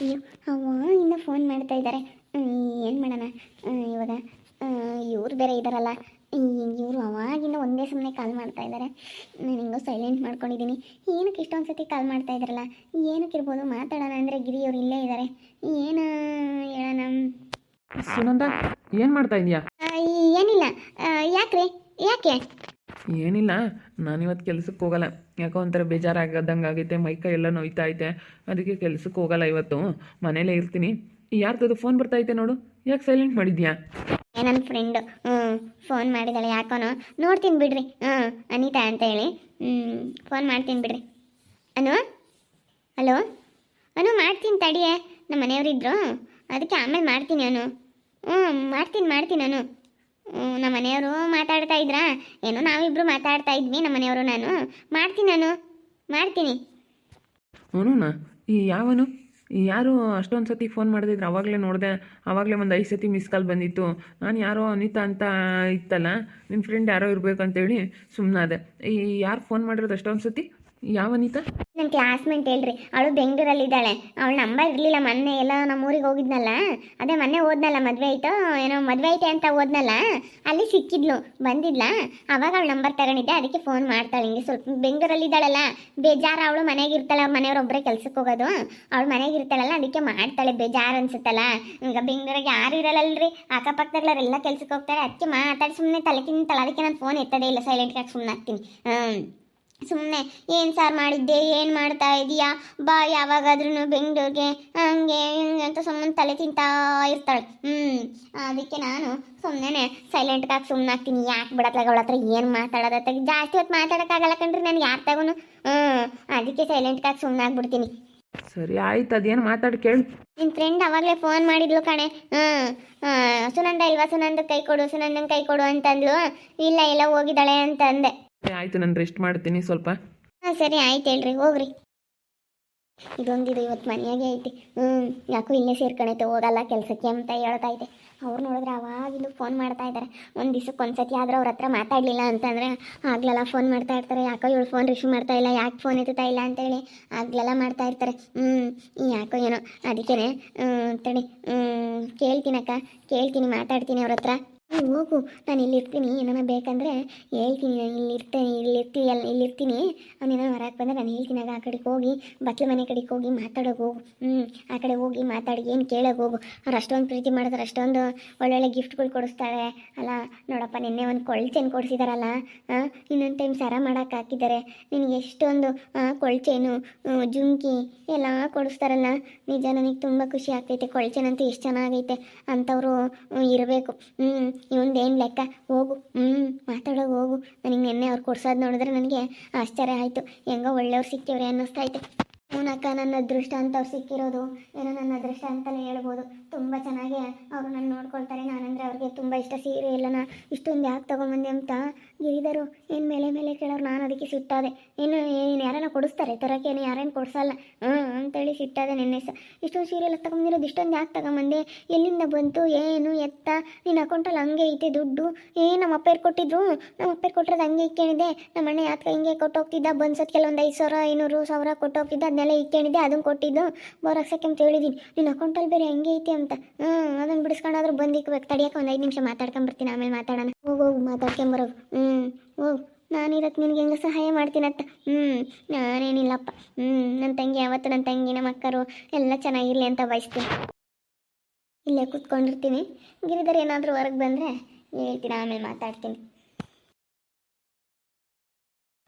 ಅಯ್ಯೋ ಅವಾಗಿಂದ ಫೋನ್ ಮಾಡ್ತಾ ಇದ್ದಾರೆ ಏನು ಮಾಡೋಣ? ಇವಾಗ ಇವ್ರು ಬೇರೆ ಇದ್ದಾರಲ್ಲ ಇವರು ಅವಾಗಿಂದ ಒಂದೇ ಸಮನೆ ಕಾಲ್ ಮಾಡ್ತಾ ಇದ್ದಾರೆ ನಾನು ಹಿಂಗೋ ಸೈಲೆಂಟ್ ಮಾಡ್ಕೊಂಡಿದ್ದೀನಿ ಏನಕ್ಕೆ ಇಷ್ಟೊಂದು ಸತಿ ಕಾಲ್ ಮಾಡ್ತಾ ಇದ್ದಾರಲ್ಲ ಏನಕ್ಕೆ ಇರ್ಬೋದು? ಮಾತಾಡೋಣ ಅಂದರೆ ಗಿರಿ ಅವ್ರು ಇಲ್ಲೇ ಇದ್ದಾರೆ ಏನು ಹೇಳೋಣ? ಸುನಂದ ಏನು ಮಾಡ್ತಾ ಇದೀಯಾ? ಏನಿಲ್ಲ. ಯಾಕ್ರಿ? ಯಾಕೆ? ಏನಿಲ್ಲ ನಾನು ಇವತ್ತು ಕೆಲಸಕ್ಕೆ ಹೋಗಲ್ಲ. ಯಾಕೋ ಒಂಥರ ಬೇಜಾರಾಗದಂಗೆ ಆಗೈತೆ ಮೈಕೈ ಎಲ್ಲ ನೋಯ್ತಾ ಐತೆ. ಅದಕ್ಕೆ ಕೆಲಸಕ್ಕೆ ಹೋಗಲ್ಲ ಇವತ್ತು. ಮನೇಲೇ ಇರ್ತೀನಿ. ಯಾರ್ದದು ಫೋನ್ ಬರ್ತೈತೆ ನೋಡು. ಯಾಕೆ ಸೈಲೆಂಟ್ ಮಾಡಿದ್ಯಾ? ನನ್ನ ಫ್ರೆಂಡು ಹ್ಞೂ ಫೋನ್ ಮಾಡಿದಾಳೆ ಯಾಕೋನೋ. ನೋಡ್ತೀನಿ ಬಿಡ್ರಿ. ಹ್ಞೂ ಅನಿತಾ ಅಂತ ಹೇಳಿ. ಹ್ಞೂ ಫೋನ್ ಮಾಡ್ತೀನಿ ಬಿಡ್ರಿ. ಅನು? ಹಲೋ ಅನು, ಮಾಡ್ತೀನಿ ತಡಿಯೇ. ನಮ್ಮ ಮನೆಯವರಿದ್ರು. ಅದಕ್ಕೆ ಆಮೇಲೆ ಮಾಡ್ತೀನಿ ಅನು. ಹ್ಞೂ ಮಾಡ್ತೀನಿ ಮಾಡ್ತೀನಿ ಹ್ಞೂ ನಮ್ಮ ಮನೆಯವರು ಮಾತಾಡ್ತಾ ಇದ್ರಾ? ಏನೋ, ನಾವಿಬ್ರು ಮಾತಾಡ್ತಾ ಇದ್ವಿ, ನಮ್ಮ ಮನೆಯವರು ನಾನು. ಮಾಡ್ತೀನಿ ನಾನು. ಮಾಡ್ತೀನಿ. ಅವನು ಈ ಯಾವನು? ಯಾರು ಅಷ್ಟೊಂದು ಸತಿ ಫೋನ್ ಮಾಡಿದ್ರೆ ಅವಾಗಲೇ ನೋಡಿದೆ, ಅವಾಗಲೇ ಒಂದು ಐದು ಸತಿ ಮಿಸ್ ಕಾಲ್ ಬಂದಿತ್ತು. ನಾನು ಯಾರೋ ಅನಿತಾ ಅಂತ ಇತ್ತಲ್ಲ ನಿಮ್ಮ ಫ್ರೆಂಡ್ ಯಾರೋ ಇರಬೇಕಂತೇಳಿ ಸುಮ್ಮನಾದೆ ಈ ಯಾರು ಫೋನ್ ಮಾಡಿರೋದು ಅಷ್ಟೊಂದು ಸತಿ? ಯಾವ ಅನಿತಾ? ನನ್ನ ಕ್ಲಾಸ್ಮೇಟ್ ಹೇಳ್ರಿ, ಅವಳು ಬೆಂಗಳೂರಲ್ಲಿದ್ದಾಳೆ. ಅವಳು ನಂಬರ್ ಇರಲಿಲ್ಲ ಮೊನ್ನೆ, ಎಲ್ಲ ನಮ್ಮ ಊರಿಗೆ ಹೋಗಿದ್ನಲ್ಲ? ಅದೇ ಮೊನ್ನೆ ಓದ್ನಲ್ಲ, ಮದುವೆ ಆಯ್ತು ಏನೋ, ಮದುವೆ ಐತೆ ಅಂತ ಓದ್ನಲ್ಲ? ಅಲ್ಲಿ ಸಿಕ್ಕಿದ್ಲು, ಬಂದಿದ್ಲ? ಅವಾಗ ಅವಳು ನಂಬರ್ ತಗೊಂಡಿದ್ದೆ, ಅದಕ್ಕೆ ಫೋನ್ ಮಾಡ್ತಾಳೆ. ಹಿಂಗೆ ಸ್ವಲ್ಪ ಬೆಂಗಳೂರಲ್ಲಿ ಇದ್ದಾಳಲ್ಲ ಬೇಜಾರು ಅವಳು ಮನೆಗೆ ಇರ್ತಾಳೆ ಮನೆಯವ್ರೊಬ್ಬರೇ ಕೆಲ್ಸಕ್ಕೆ ಹೋಗೋದು. ಅವಳು ಮನೆಗೆ ಇರ್ತಾಳಲ್ಲ ಅದಕ್ಕೆ ಮಾಡ್ತಾಳೆ, ಬೇಜಾರು ಅನ್ಸುತ್ತಲ್ಲ. ಈಗ ಬೆಂಗಳೂರಿಗೆ ಯಾರು ಇರಲ್ಲಲ್ರಿ, ಅಕ್ಕಪಕ್ಕದವ್ರೆಲ್ಲ ಕೆಲ್ಸಕ್ಕೆ ಹೋಗ್ತಾರೆ. ಅದಕ್ಕೆ ಮಾತಾಡಿ ಸುಮ್ಮನೆ ತಲೆ ತಿಂತಾಳೆ. ಅದಕ್ಕೆ ನಾನು ಫೋನ್ ಎತ್ತದೇ ಇಲ್ಲ ಸೈಲೆಂಟ್ಗಾಗಿ ಸುಮ್ಮನೆ ಹಾಕ್ತೀನಿ. ಹ್ಞೂ ಸುಮ್ಮನೆ ಏನು ಸಾರು ಮಾಡಿದ್ದೆ? ಏನು ಮಾಡ್ತಾ ಇದೀಯಾ? ಬಾ ಯಾವಾಗಾದ್ರೂ ಬೆಂಗಳೂರಿಗೆ ಹಂಗೆ ಹಿಂಗೆ ಅಂತ ಸುಮ್ಮನೆ ತಲೆ ತಿಂತಾ ಇರ್ತಾಳೆ. ಹ್ಞೂ ಅದಕ್ಕೆ ನಾನು ಸುಮ್ಮನೆ ಸೈಲೆಂಟ್ಗಾಗಿ ಸುಮ್ಮನೆ ಆಗ್ತೀನಿ. ಯಾಕೆ ಬಿಡತ್ಲಾಗ ಅವಳ ಹತ್ರ? ಏನು ಮಾತಾಡೋದತ್ತ ಜಾಸ್ತಿ ಹೊತ್ತು ಮಾತಾಡೋಕ್ಕಾಗಲ್ಲ ಕಣ್ರಿ ನಾನು ಯಾರು ತಗೋನು. ಹ್ಞೂ ಅದಕ್ಕೆ ಸೈಲೆಂಟ್ಗಾಗಿ ಸುಮ್ಮನೆ ಆಗ್ಬಿಡ್ತೀನಿ. ಸರಿ ಆಯ್ತು ಅದೇನು ಮಾತಾಡಿ ಕೇಳು. ನಿನ್ನ ಫ್ರೆಂಡ್ ಅವಾಗಲೇ ಫೋನ್ ಮಾಡಿದ್ಲು ಕಣೆ. ಹ್ಞೂ ಸುನಂದ ಇಲ್ವಾ? ಸುನಂದ ಕೈ ಕೊಡು ಸುನಂದನ್ ಕೈ ಕೊಡು ಅಂತಂದ್ಲು. ಇಲ್ಲ ಇಲ್ಲ ಹೋಗಿದ್ದಾಳೆ ಅಂತ ಅಂದೆ ಆಯಿತು, ನಾನು ರೆಸ್ಟ್ ಮಾಡ್ತೀನಿ ಸ್ವಲ್ಪ. ಹಾಂ, ಸರಿ, ಆಯ್ತು ಹೇಳ್ರಿ, ಹೋಗ್ರಿ. ಇದೊಂದಿದು ಇವತ್ತು ಮನೆಯಾಗೆ ಐತಿ. ಹ್ಞೂ ಯಾಕೋ ಇಲ್ಲೇ ಸೇರ್ಕೊಂಡೈತೆ ಹೋಗಲ್ಲ, ಕೆಲಸಕ್ಕೆ ಅಂತ ಹೇಳ್ತಾ ಐತೆ ಅವ್ರು ನೋಡಿದ್ರೆ ಅವಾಗಿಂದು ಫೋನ್ ಮಾಡ್ತಾ ಇದ್ದಾರೆ ಒಂದು ದಿವ್ಸಕ್ಕೆ ಒಂದು ಸತಿ ಆದರೂ ಅವ್ರ ಹತ್ರ ಮಾತಾಡಲಿಲ್ಲ ಅಂತಂದರೆ ಆಗ್ಲೆಲ್ಲ ಫೋನ್ ಮಾಡ್ತಾ ಇರ್ತಾರೆ. ಯಾಕೋ ಇವಳು ಫೋನ್ ರಿಸೀವ್ ಮಾಡ್ತಾ ಇಲ್ಲ, ಯಾಕೆ ಫೋನ್ ಎತ್ತುತ್ತಾ ಇಲ್ಲ ಅಂತೇಳಿ ಆಗ್ಲೆಲ್ಲ ಮಾಡ್ತಾ ಇರ್ತಾರೆ. ಹ್ಞೂ ಯಾಕೋ ಏನೋ ಅದಕ್ಕೇ ತಡಿ ಕೇಳ್ತೀನಕ್ಕ, ಕೇಳ್ತೀನಿ, ಮಾತಾಡ್ತೀನಿ ಅವ್ರ ಹತ್ರ. ಹ್ಞೂ ಹೋಗು ನಾನು ಇಲ್ಲಿರ್ತೀನಿ. ಏನಾನ ಬೇಕಂದರೆ ಹೇಳ್ತೀನಿ. ನಾನು ಇಲ್ಲಿರ್ತೇನೆ ಇಲ್ಲಿರ್ತೀನಿ ಅಲ್ಲಿ ಇಲ್ಲಿರ್ತೀನಿ. ಅವನೇನೋ ಹೊರಗೆ ಬಂದರೆ ನಾನು ಹೇಳ್ತೀನಿ. ಆಗ ಆ ಕಡೆಗೆ ಹೋಗಿ ಬಟ್ಲ ಮನೆ ಕಡೆಗೆ ಹೋಗಿ ಮಾತಾಡೋಕೆ ಹೋಗು. ಹ್ಞೂ ಆ ಕಡೆ ಹೋಗಿ ಮಾತಾಡಿ, ಏನು ಕೇಳೋಕೆ ಹೋಗು. ಅವ್ರು ಅಷ್ಟೊಂದು ಪ್ರೀತಿ ಮಾಡಿದ್ರೆ ಅಷ್ಟೊಂದು ಒಳ್ಳೊಳ್ಳೆ ಗಿಫ್ಟ್ಗಳು ಕೊಡಿಸ್ತಾಳೆ. ಅಲ್ಲ, ನೋಡಪ್ಪ, ನಿನ್ನೆ ಒಂದು ಕೊಳ್ಚೆನ್ ಕೊಡಿಸಿದಾರಲ್ಲ ಇನ್ನೊಂದು ಟೈಮ್ ಸರ ಮಾಡೋಕೆ ಹಾಕಿದ್ದಾರೆ ನಿನಗೆ ಎಷ್ಟೊಂದು ಕೊಳ್ಚೇನು ಜುಮ್ಕಿ ಎಲ್ಲ ಕೊಡಿಸ್ತಾರಲ್ಲ. ನಿಜ ನನಗೆ ತುಂಬ ಖುಷಿ ಆಗ್ತೈತೆ. ಕೊಳ್ಚೆನಂತೂ ಎಷ್ಟು ಚೆನ್ನಾಗೈತೆ. ಅಂಥವ್ರು ಇರಬೇಕು. ಹ್ಞೂ ಇವಂದೇನು ಲೆಕ್ಕ? ಹೋಗು. ಹ್ಞೂ ಮಾತಾಡೋ ಹೋಗು. ನನಗೆ ನಿನ್ನೆ ಅವ್ರು ಕೊಡ್ಸೋದು ನೋಡಿದ್ರೆ ನನಗೆ ಆಶ್ಚರ್ಯ ಆಯಿತು. ಹೆಂಗೋ ಒಳ್ಳೆಯವ್ರು ಸಿಕ್ಕಿವ್ರೆ ಅನ್ನಿಸ್ತೈತೆ ಅವನಕ್ಕ ನನ್ನ ಅದೃಷ್ಟ ಅಂತ ಅವ್ರು ಸಿಕ್ಕಿರೋದು, ಏನೋ ನನ್ನ ಅದೃಷ್ಟ ಅಂತಲೇ ಹೇಳ್ಬೋದು. ತುಂಬ ಚೆನ್ನಾಗಿ ಅವರು ನನ್ನ ನೋಡ್ಕೊಳ್ತಾರೆ. ನಾನಂದರೆ ಅವ್ರಿಗೆ ತುಂಬ ಇಷ್ಟ. ಸೀರೆ ಎಲ್ಲನ ಇಷ್ಟೊಂದು ಯಾಕೆ ತೊಗೊಂಬಂದೆ ಅಂತ ಗಿರಿದರು ಏನು ಮೇಲೆ ಮೇಲೆ ಕೇಳೋರು ನಾನು ಅದಕ್ಕೆ ಸಿಟ್ಟಾದೆ. ಏನು ಏನು ಯಾರನ್ನ ಕೊಡಿಸ್ತಾರೆ? ತರೋಕೆ ಏನು ಯಾರೇನು ಕೊಡಿಸಲ್ಲ. ಹ್ಞೂ ಅಂತೇಳಿ ಸಿಟ್ಟಾದೆ ನಿನ್ನೆ ಸಹ ಇಷ್ಟೊಂದು ಸೀರೆ ಎಲ್ಲ ತಗೊಂಡಿರೋದು ಇಷ್ಟೊಂದು ಯಾಕೆ ತಗೊಂಬಂದೆ? ಎಲ್ಲಿಂದ ಬಂತು? ಏನು? ಎತ್ತ? ನಿನ್ನ ಅಕೌಂಟಲ್ಲಿ ಹಂಗೆ ಐತೆ ದುಡ್ಡು. ಏ ನಮ್ಮ ಅಪ್ಪೇರು ಕೊಟ್ಟಿದ್ರು? ನಮ್ಮ ಅಪ್ಪೇರು ಕೊಟ್ಟಿರೋದು ಹಂಗೆ ಇಕ್ಕೇನಿದೆ. ನಮ್ಮ ಅಣ್ಣ ಯಾಕೆ ಹಿಂಗೆ ಕೊಟ್ಟೋಗ್ತಿದ್ದ. ಬಂದ್ಸತ್ ಕೆಲವೊಂದು ಐದು ಸಾವಿರ, ಐನೂರು ಸಾವಿರ ಕೊಟ್ಟೋಗ್ತಿದ್ದ. ಅದನ್ನೆಲ್ಲ ಇಕ್ಕೇಣಿದ್ದೆ ಅದನ್ನು ಕೊಟ್ಟಿದ್ದು. ಬೋರಾಕ್ಸಕ್ಕೆ ಅಂತ ಹೇಳಿದ್ದೀನಿ ನಿನ್ನ ಅಕೌಂಟಲ್ಲಿ ಬೇರೆ ಹೆಂಗೆ ಐತೆ ಅಂತ. ಹ್ಞೂ ಅದನ್ನು ಬಿಡಿಸ್ಕೊಂಡಾದ್ರೂ ಬಂದಿಕ್ಬೇಕು ತಡಿಯಕ್ಕೆ ಒಂದು ಐದು ನಿಮಿಷ ಮಾತಾಡ್ಕೊಂಬರ್ತೀನಿ ಆಮೇಲೆ ಮಾತಾಡೋಣ. ಹೋಗಿ ಹೋಗಿ ಮಾತಾಡ್ಕೊಂಬರೋಗು ಹ್ಞೂ ನಾನು ನಾನಿರಕ್ಕೆ ನಿನಗೆ ಹೆಂಗೆ ಸಹಾಯ ಮಾಡ್ತೀನತ್ತ ಹ್ಞೂ ನಾನೇನಿಲ್ಲಪ್ಪ. ಹ್ಞೂ ನನ್ನ ತಂಗಿ ಯಾವತ್ತು ನನ್ನ ತಂಗಿ ನಮ್ಮ ಅಕ್ಕರು ಎಲ್ಲ ಚೆನ್ನಾಗಿರಲಿ ಅಂತ ಬಯಸ್ತೀನಿ. ಇಲ್ಲೇ ಕೂತ್ಕೊಂಡಿರ್ತೀನಿ. ಗಿರಿಧರ್ ಏನಾದರೂ ಹೊರಗೆ ಬಂದರೆ ಹೇಳ್ತೀನಿ, ಆಮೇಲೆ ಮಾತಾಡ್ತೀನಿ.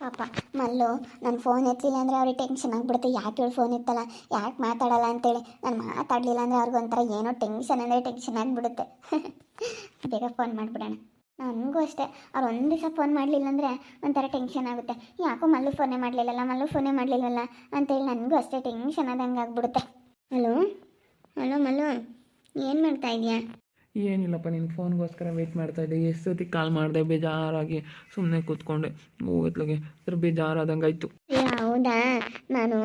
ಪಾಪ, ಮಲ್ಲು, ನಾನು ಫೋನ್ ಎತ್ತಲಿಲ್ಲ ಅಂದರೆ ಅವ್ರಿಗೆ ಟೆನ್ಷನ್ ಆಗಿಬಿಡುತ್ತೆ. ಯಾಕೆ ಹೇಳಿ ಫೋನ್ ಎತ್ತಲ್ಲ? ಯಾಕೆ ಮಾತಾಡಲ್ಲ ಅಂತೇಳಿ. ನಾನು ಮಾತಾಡಲಿಲ್ಲ ಅಂದರೆ ಅವ್ರಿಗೊಂಥರ ಏನೋ ಟೆನ್ಷನ್ ಅಂದರೆ ಟೆನ್ಷನ್ ಆಗಿಬಿಡುತ್ತೆ. ಬೇಗ ಫೋನ್ ಮಾಡಿಬಿಡೋಣ. ನನಗೂ ಅಷ್ಟೇ. ಅವ್ರು ಒಂದು ದಿವಸ ಫೋನ್ ಮಾಡಲಿಲ್ಲ ಅಂದರೆ ಒಂಥರ ಟೆನ್ಷನ್ ಆಗುತ್ತೆ. ಯಾಕೋ ಮಲ್ಲು ಫೋನೇ ಮಾಡಲಿಲ್ಲಲ್ಲ, ಮಲ್ಲು ಫೋನೇ ಮಾಡಲಿಲ್ಲಲ್ಲ ಅಂತೇಳಿ ನನಗೂ ಅಷ್ಟೇ ಟೆನ್ಷನ್ ಆದಂಗೆ ಆಗಿಬಿಡುತ್ತೆ. ಹಲೋ? ಹಲೋ ಮಲ್ಲು, ಏನು ಮಾಡ್ತಾ ಇದೀಯಾ? ಏನಿಲ್ಲಪ್ಪ ನಿನ್ನ ಫೋನ್ಗೋಸ್ಕರ ವೆಯ್ಟ್ ಮಾಡ್ತಾಯಿದ್ದೆ ಎಷ್ಟು ಸತಿ ಕಾಲ್ ಮಾಡಿದೆ, ಬೇಜಾರಾಗಿ ಸುಮ್ಮನೆ ಕೂತ್ಕೊಂಡೆ. ಹೋಗ್ಲಗೆ ಅದ್ರ ಬೇಜಾರಾದಂಗೆ ಆಯಿತು. ಹೌದಾ? ನಾನು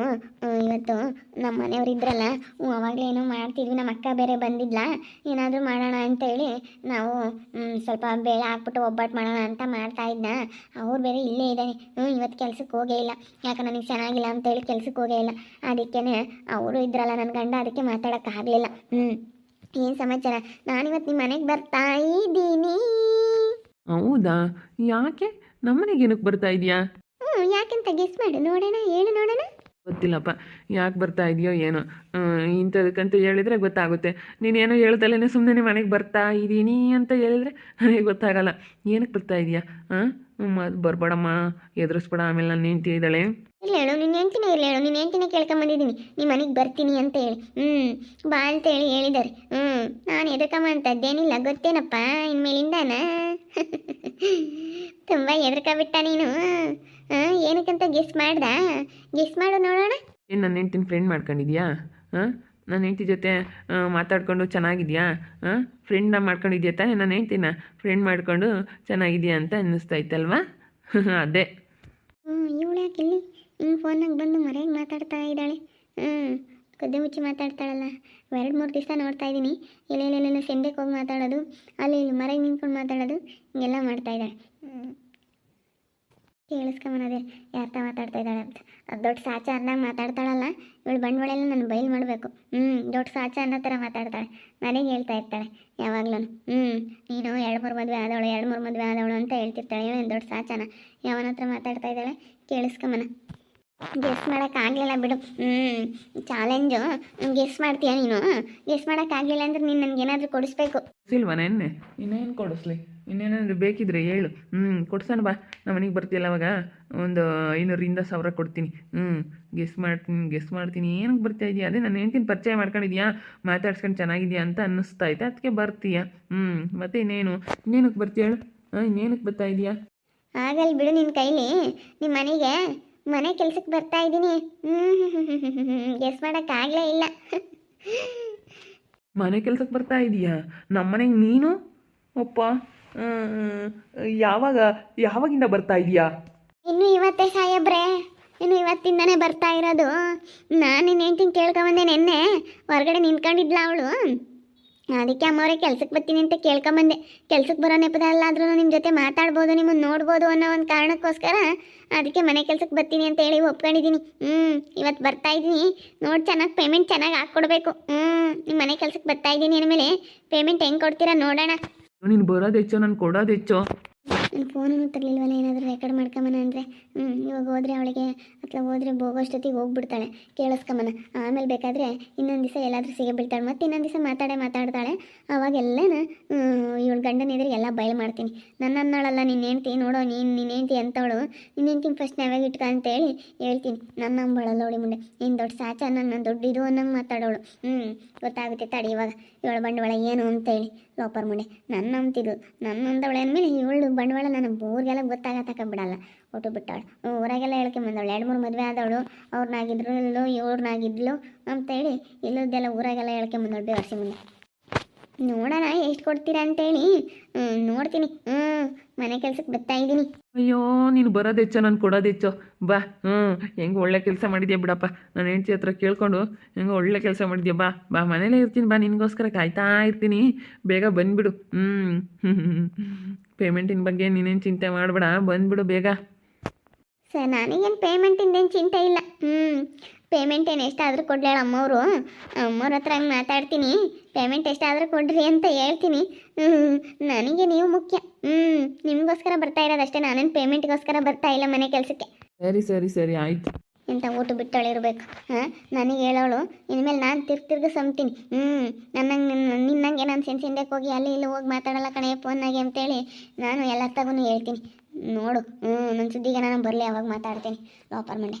ಇವತ್ತು ನಮ್ಮ ಮನೆಯವ್ರು ಇದ್ರಲ್ಲ ಹ್ಞೂ ಏನೋ ಮಾಡ್ತಿದ್ವಿ. ನಮ್ಮ ಅಕ್ಕ ಬೇರೆ ಬಂದಿದ್ಲ? ಏನಾದರೂ ಮಾಡೋಣ ಅಂತೇಳಿ ನಾವು ಸ್ವಲ್ಪ ಬೇಳೆ ಹಾಕ್ಬಿಟ್ಟು ಒಬ್ಬಟ್ಟು ಮಾಡೋಣ ಅಂತ ಮಾಡ್ತಾ ಇದ್ನ? ಅವ್ರು ಬೇರೆ ಇಲ್ಲೇ ಇದ್ದಾನೆ ಹ್ಞೂ ಇವತ್ತು ಕೆಲ್ಸಕ್ಕೆ ಹೋಗೇ ಇಲ್ಲ. ಯಾಕೆ ನನಗೆ ಚೆನ್ನಾಗಿಲ್ಲ ಅಂತೇಳಿ ಕೆಲ್ಸಕ್ಕೆ ಹೋಗೇ ಇಲ್ಲ. ಅದಕ್ಕೇ ಅವರು ಇದ್ರಲ್ಲ ನನ್ನ ಗಂಡ ಅದಕ್ಕೆ ಮಾತಾಡೋಕ್ಕಾಗಲಿಲ್ಲ. ಹ್ಞೂ ಏನು ಸಮಾಚಾರ? ನಾನಿವತ್ತು ನಿಮ್ಮ ಮನೆಗೆ ಬರ್ತಾ ಇದ್ದೀನಿ. ಹೌದಾ? ಯಾಕೆ? ನಮ್ಮನೆಗೆ ಏನಕ್ಕೆ ಬರ್ತಾ ಇದೆಯಾ? ಹ್ಞೂ ಯಾಕೆಂತ ಗೆಸ್ ಮಾಡು. ನೋಡೋಣ ಹೇಳು ನೋಡೋಣ. ಗೊತ್ತಿಲ್ಲಪ್ಪ. ಯಾಕೆ ಬರ್ತಾ ಇದೆಯೋ ಏನೋ. ಇಂಥದಕ್ಕಂತ ಹೇಳಿದ್ರೆ ಗೊತ್ತಾಗುತ್ತೆ. ನೀನೇನೋ ಹೇಳ್ದಲ್ಲೇ ಸುಮ್ಮನೆ ಮನೆಗೆ ಬರ್ತಾ ಇದ್ದೀನಿ ಅಂತ ಹೇಳಿದ್ರೆ ನನಗೆ ಗೊತ್ತಾಗಲ್ಲ. ಏನಕ್ಕೆ ಬರ್ತಾ ಇದೆಯಾ? ಹಾಂ? ಮತ್ತು ಬರ್ಬೇಡಮ್ಮ. ಎದುರಿಸ್ಬೇಡ ಆಮೇಲೆ ನಾನು ಹೆಂಡ್ತಿ ಇದ್ದಾಳೆ. ಇಲ್ಲ ಹೇಳು ನಿನ್ನ ಹೆಂಡ್ತಿನೇ ಇಲ್ಲ ಹೇಳು ನಿನ್ನ ಹೆಂಡ್ತಿನೇ ಕೇಳ್ಕೊಂಬಂದಿದ್ದೀನಿ ನಿಮ್ಮ ಮನೆಗೆ ಬರ್ತೀನಿ ಅಂತ ಹೇಳಿ. ಹ್ಞೂ ಬಾ ಅಂತ ಹೇಳಿ ಹೇಳಿದ್ದಾರೆ. ಹ್ಞೂ ನಾನು ಎದುರ್ಕೊಂಬ ಅಂತದ್ದೇನಿಲ್ಲ ಗೊತ್ತೇನಪ್ಪ ಇನ್ಮೇಲಿಂದಾನ? ತುಂಬ ಎದುರ್ಕೊಬಿಟ್ಟ ನೀನು. ಹಾಂ ಏನಕ್ಕಂತ ಗೆಸ್ ಮಾಡ್ದ? ಗೆಸ್ ಮಾಡು ನೋಡೋಣ. ಏನು ನನ್ನ ಹೆಂಡ್ತಿನ ಫ್ರೆಂಡ್ ಮಾಡ್ಕೊಂಡಿದ್ಯಾ? ಹಾಂ? ನನ್ನ ಹೆಂಡ್ತಿ ಜೊತೆ ಮಾತಾಡ್ಕೊಂಡು ಚೆನ್ನಾಗಿದ್ಯಾ? ಫ್ರೆಂಡ್ನ ಮಾಡ್ಕೊಂಡಿದ್ಯಾ ತಾನೇ ನನ್ನ ಹೆಂಡ್ತಿನ? ಫ್ರೆಂಡ್ ಮಾಡಿಕೊಂಡು ಚೆನ್ನಾಗಿದೆಯಾ ಅಂತ ಅನ್ನಿಸ್ತಾ ಇತ್ತಲ್ವಾ? ಅದೇ. ಇವಳು ಯಾಕೆ ಇಲ್ಲಿ? ಹಿಂಗೆ ಫೋನಾಗ ಬಂದು ಮರೆಯಾಗಿ ಮಾತಾಡ್ತಾ ಇದ್ದಾಳೆ. ಹ್ಞೂ ಕದ್ದೆ ಮುಚ್ಚಿ ಮಾತಾಡ್ತಾಳಲ್ಲ. ಎರಡು ಮೂರು ದಿವಸ ನೋಡ್ತಾ ಇದ್ದೀನಿ. ಎಲ್ಲೆಲ್ಲೆಲ್ಲ ಸೆಂಡೆಗೆ ಹೋಗಿ ಮಾತಾಡೋದು. ಅಲ್ಲಿ, ಇಲ್ಲಿ ಮರೆಗೆ ನಿಂತ್ಕೊಂಡು ಮಾತಾಡೋದು. ಹಿಂಗೆಲ್ಲ ಮಾಡ್ತಾ ಇದ್ದಾಳೆ. ಕೇಳಿಸ್ಕೊಂಬನದೇ ಯಾರ್ತ ಮಾತಾಡ್ತಾ ಇದ್ದಾಳೆ ಅಂತ ಅದು ದೊಡ್ಡ ಸಾಚ ಅಂದಾಗ ಮಾತಾಡ್ತಾಳಲ್ಲ? ಇವಳು ಬಂಡವಾಳೆಲ್ಲ ನಾನು ಬೈಲ್ ಮಾಡಬೇಕು. ಹ್ಞೂ ದೊಡ್ಡ ಸಾಚ ಅನ್ನೋ ಥರ ಮಾತಾಡ್ತಾಳೆ. ನನಗೆ ಹೇಳ್ತಾ ಇರ್ತಾಳೆ ಯಾವಾಗ್ಲೂ ಹ್ಞೂ ನೀನು ಎರಡು ಮೂರು ಮದುವೆ ಆದವಳು, ಎರಡು ಮೂರು ಮದುವೆ ಆದವಳು ಅಂತ ಹೇಳ್ತಿರ್ತಾಳೆ. ಏನು ದೊಡ್ಡ ಸಾಚನ. ಯಾವನ ಹತ್ರ ಮಾತಾಡ್ತಾ ಇದ್ದಾಳೆ? ಕೇಳಿಸ್ಕೊಂಬನ ಗೆಸ್ ಮಾಡೋಕ್ಕಾಗಲಿಲ್ಲ ಬಿಡು. ಹ್ಞೂ ಚಾಲೆಂಜು. ಗೆಸ್ ಮಾಡ್ತೀಯಾ ನೀನು? ಗೆಸ್ ಮಾಡೋಕ್ಕಾಗಲಿಲ್ಲ ಅಂದ್ರೆ ನೀನು ನನಗೇನಾದರೂ ಕೊಡಿಸ್ಬೇಕು. ಸಿಲ್ವಾ ನೆನ್ನೆ ಇನ್ನೇನು ಕೊಡಿಸ್ಲಿ? ಇನ್ನೇನಾದ್ರು ಬೇಕಿದ್ರೆ ಹೇಳು. ಹ್ಞೂ ಕೊಡ್ಸೋಣ ಬಾ. ನಮ್ಮ ಮನೆಗೆ ಬರ್ತೀಯಲ್ಲ ಅವಾಗ? ಒಂದು ಐನೂರರಿಂದ ಸಾವಿರ ಕೊಡ್ತೀನಿ. ಹ್ಞೂ ಗೆಸ್ ಮಾಡ್ತೀನಿ ಗೆಸ್ ಮಾಡ್ತೀನಿ. ಏನಕ್ಕೆ ಬರ್ತಾ ಇದೆಯಾ? ಅದೇ ನನ್ನ ಹೆಂಡ್ತಿನ ಪರಿಚಯ ಮಾಡ್ಕೊಂಡಿದ್ಯಾ? ಮಾತಾಡ್ಸ್ಕೊಂಡು ಚೆನ್ನಾಗಿದ್ಯಾ ಅಂತ ಅನ್ನಿಸ್ತಾ ಐತೆ ಅದಕ್ಕೆ ಬರ್ತೀಯ? ಹ್ಞೂ ಮತ್ತೆ ಇನ್ನೇನು? ಇನ್ನೇನಕ್ಕೆ ಬರ್ತೀಯ ಹೇಳು? ಹಾಂ ಇನ್ನೇನಕ್ಕೆ ಬರ್ತಾ ಇದೆಯಾ? ಆಗಲ್ಲ ಬಿಡು ನಿನ್ನ ಕೈಲಿ. ನಿಮ್ಮ ಮನೆಗೆ ಮನೆ ಕೆಲಸಕ್ಕೆ ಬರ್ತಾ ಇದ್ದೀನಿ ಹ್ಞೂ ಗೆಸ್ ಮಾಡೋಕ್ಕಾಗಲೇ ಇಲ್ಲ. ಮನೆ ಕೆಲ್ಸಕ್ಕೆ ಬರ್ತಾ ಇದೀಯಾ? ನಮ್ಮ ಮನೆಗೆ ನೀನು? ಅಪ್ಪ ಯಾವಾಗ, ಯಾವಾಗಿಂದ ಬರ್ತಾ ಇದೀಯಾ ಇನ್ನು ಇವತ್ತೇ ಸಾಯಬ್ರೆ ಇನ್ನು ಇವತ್ತಿಂದನೇ ಬರ್ತಾ ಇರೋದು. ನಾನು ನಿನ್ನ ಹೆಂಡ್ತಿನ ಕೇಳ್ಕೊಂಬಂದೆ ನೆನ್ನೆ. ಹೊರಗಡೆ ನಿಂತ್ಕೊಂಡಿದ್ಲ ಅವಳು. ಅದಕ್ಕೆ ಅಮ್ಮವ್ರೆ ಕೆಲ್ಸಕ್ಕೆ ಬರ್ತೀನಿ ಅಂತ ಕೇಳ್ಕೊಂಬಂದೆ ಕೆಲ್ಸಕ್ಕೆ ಬರೋ ನೆಪದಲ್ಲಾದ್ರೂ ನಿಮ್ಮ ಜೊತೆ ಮಾತಾಡ್ಬೋದು ನಿಮ್ಮನ್ನು ನೋಡ್ಬೋದು ಅನ್ನೋ ಒಂದು ಕಾರಣಕ್ಕೋಸ್ಕರ ಅದಕ್ಕೆ ಮನೆ ಕೆಲ್ಸಕ್ಕೆ ಬರ್ತೀನಿ ಅಂತ ಹೇಳಿ ಒಪ್ಕೊಂಡಿದ್ದೀನಿ ಹ್ಞೂ ಇವತ್ತು ಬರ್ತಾ ಇದ್ದೀನಿ. ನೋಡಿ ಚೆನ್ನಾಗಿ ಪೇಮೆಂಟ್ ಚೆನ್ನಾಗಿ ಹಾಕ್ಕೊಡ್ಬೇಕು. ಹ್ಞೂ ನಿಮ್ಮ ಮನೆ ಕೆಲ್ಸಕ್ಕೆ ಬರ್ತಾ ಇದ್ದೀನಿ ಅಂದಮೇಲೆ ಪೇಮೆಂಟ್ ಹೆಂಗೆ ಕೊಡ್ತೀರಾ ನೋಡೋಣ. ನೀನು ಬರೋದು ಹೆಚ್ಚೋ ನಾನು ಕೊಡೋದು ಹೆಚ್ಚೋ ನನ್ನ ಫೋನನ್ನು ತರಲಿಲ್ವಲ್ಲ, ಏನಾದರೂ ರೆಕಾರ್ಡ್ ಮಾಡ್ಕೊಂಬನ ಅಂದರೆ? ಹ್ಞೂ ಇವಾಗ ಹೋದರೆ ಅವಳಿಗೆ, ಅಥವಾ ಹೋದರೆ ಹೋಗೋಷ್ಟೊತ್ತಿಗೆ ಹೋಗ್ಬಿಡ್ತಾಳೆ, ಕೇಳಿಸ್ಕೊಂಬನ. ಆಮೇಲೆ ಬೇಕಾದರೆ ಇನ್ನೊಂದು ದಿವಸ ಎಲ್ಲಾದರೂ ಸಿಗೇ ಬಿಡ್ತಾಳೆ, ಮತ್ತೆ ಇನ್ನೊಂದು ದಿವಸ ಮಾತಾಡೇ ಮಾತಾಡ್ತಾಳೆ. ಅವಾಗೆಲ್ಲನ ಇವಳು ಗಂಡನ ಎದುರು ಎಲ್ಲ ಬಯಲು ಮಾಡ್ತೀನಿ. ನನ್ನ ಅನ್ನೋಳಲ್ಲ ನಿನ್ನ ಹೆಂಡ್ತಿ, ನೋಡೋ, ನೀನು ನಿನ್ನ ಹೆಂಡ್ತಿ ಅಂತವಳು ನಿನ್ನ ಹೆಂಡ್ತಿನ ಫಸ್ಟ್ ನಾವಾಗ ಇಟ್ಕ ಅಂತೇಳಿ ಹೇಳ್ತೀನಿ. ನನ್ನ ನಂಬಳಲ್ಲ ಅವಳಿ ಮುಂದೆ. ನೀನು ದೊಡ್ಡ ಸಾಚ ನನ್ನ ದೊಡ್ಡ ಇದು ಅನ್ನಂಗೆ ಮಾತಾಡೋಳು. ಹ್ಞೂ ಗೊತ್ತಾಗುತ್ತೆ ತಡಿ ಇವಾಗ. ಇವಳ ಬಂಡವಾಳ ಏನು ಅಂತೇಳಿ, ಲೋಪರ್ ಮುಂಡೆ ನನ್ನ ನಂಬ್ತಿದ್ಲು. ನನ್ನ ಅಂದವಳೆ ಅಂದಮೇಲೆ ಇವಳು ಬಂಡವಾಳ ನನಗೆ ಊರಿಗೆಲ್ಲ ತಕ ಬಿಡಲ್ಲ. ಒಟ್ಟು ಬಿಟ್ಟವಳು. ಊರಾಗೆಲ್ಲ ಹೇಳ್ಕೊಂಬಂದವಳು ಎರಡು ಮೂರು ಮದುವೆ ಆದವಳು. ಅವ್ರನ್ನಾಗಿದ್ರು ಇಲ್ಲೋ ಇವ್ರನ್ನಾಗಿದ್ಲು ಅಂತೇಳಿ ಇಲ್ಲದ್ದೆಲ್ಲ ಊರಾಗೆಲ್ಲ ಹೇಳ್ಕೊಂಬಂದವಳು ಬೇವರ್ಸಿ ಮುಂದೆ. ನೋಡೋಣ ಎಷ್ಟು ಕೊಡ್ತೀರಾ ಅಂತೇಳಿ. ನೋಡ್ತೀನಿ. ಹ್ಞೂ ಮನೆ ಕೆಲ್ಸಕ್ಕೆ ಬರ್ತಾ ಇದ್ದೀನಿ. ಅಯ್ಯೋ ನೀನು ಬರೋದು ಹೆಚ್ಚೋ ನಾನು ಕೊಡೋದು ಹೆಚ್ಚೋ ಬಾ ಹ್ಞೂ ಹೆಂಗೆ ಒಳ್ಳೆ ಕೆಲಸ ಮಾಡಿದ್ಯಾ ಬಿಡಪ್ಪ. ನಾನು ಹೆಂಡತಿ ಹತ್ರ ಕೇಳ್ಕೊಂಡು ಹೆಂಗೆ ಒಳ್ಳೆ ಕೆಲಸ ಮಾಡಿದ್ಯಾ ಬಾ ಬಾ ಮನೇಲೇ ಇರ್ತೀನಿ ಬಾ ನಿನಗೋಸ್ಕರ ಕಾಯ್ತಾ ಇರ್ತೀನಿ. ಬೇಗ ಬಂದುಬಿಡು. ಹ್ಞೂ ಪೇಮೆಂಟಿನ ಬಗ್ಗೆ ನೀನೇನು ಚಿಂತೆ ಮಾಡಬೇಡ. ಬಂದುಬಿಡು ಬೇಗ. ಸರ್ ನನಗೇನು ಪೇಮೆಂಟಿಂದೇನು ಚಿಂತೆ ಇಲ್ಲ. ಹ್ಞೂ ಪೇಮೆಂಟ್ ಏನು ಎಷ್ಟಾದರೂ ಕೊಡ್ಲೇಳ ಅಮ್ಮವರು. ಅಮ್ಮವ್ರ ಹತ್ರ ಹಂಗೆ ಮಾತಾಡ್ತೀನಿ. ಪೇಮೆಂಟ್ ಎಷ್ಟಾದರೂ ಕೊಡ್ರಿ ಅಂತ ಹೇಳ್ತೀನಿ. ನನಗೆ ನೀವು ಮುಖ್ಯ. ಹ್ಞೂ ನಿಮಗೋಸ್ಕರ ಬರ್ತಾ ಇರೋದಷ್ಟೇ ನಾನೇನು ಪೇಮೆಂಟ್ಗೋಸ್ಕರ ಬರ್ತಾ ಇಲ್ಲ ಮನೆ ಕೆಲಸಕ್ಕೆ. ಸರಿ ಸರಿ ಸರಿ ಆಯ್ತು. ಇಂಥ ಊಟ ಬಿಟ್ಟೊಳಿರ್ಬೇಕು ಹಾಂ ನನಗೆ ಹೇಳೋಳು. ಇನ್ಮೇಲೆ ನಾನು ತಿರ್ಗಿ ತಿರ್ಗಿ ಸಂಬ್ತೀನಿ ಹ್ಞೂ ನನ್ನಂಗೆ ನಿನ್ನಂಗೆ ನಾನು ಸೆನ್ ಸಿಂದಕ್ಕೆ ಹೋಗಿ ಅಲ್ಲಿ ಇಲ್ಲಿ ಹೋಗಿ ಮಾತಾಡಲ್ಲ ಕಣೆ ಫೋನ್ನಾಗೆ ಅಂತೇಳಿ ನಾನು ಎಲ್ಲ ತಗೂ ಹೇಳ್ತೀನಿ. ನೋಡು. ಹ್ಞೂ ನನ್ನ ಸುದ್ದಿಗೆ ನಾನು ಬರಲಿ ಅವಾಗ ಮಾತಾಡ್ತೀನಿ. ಲೋಪರ್ ಮಂಡೆ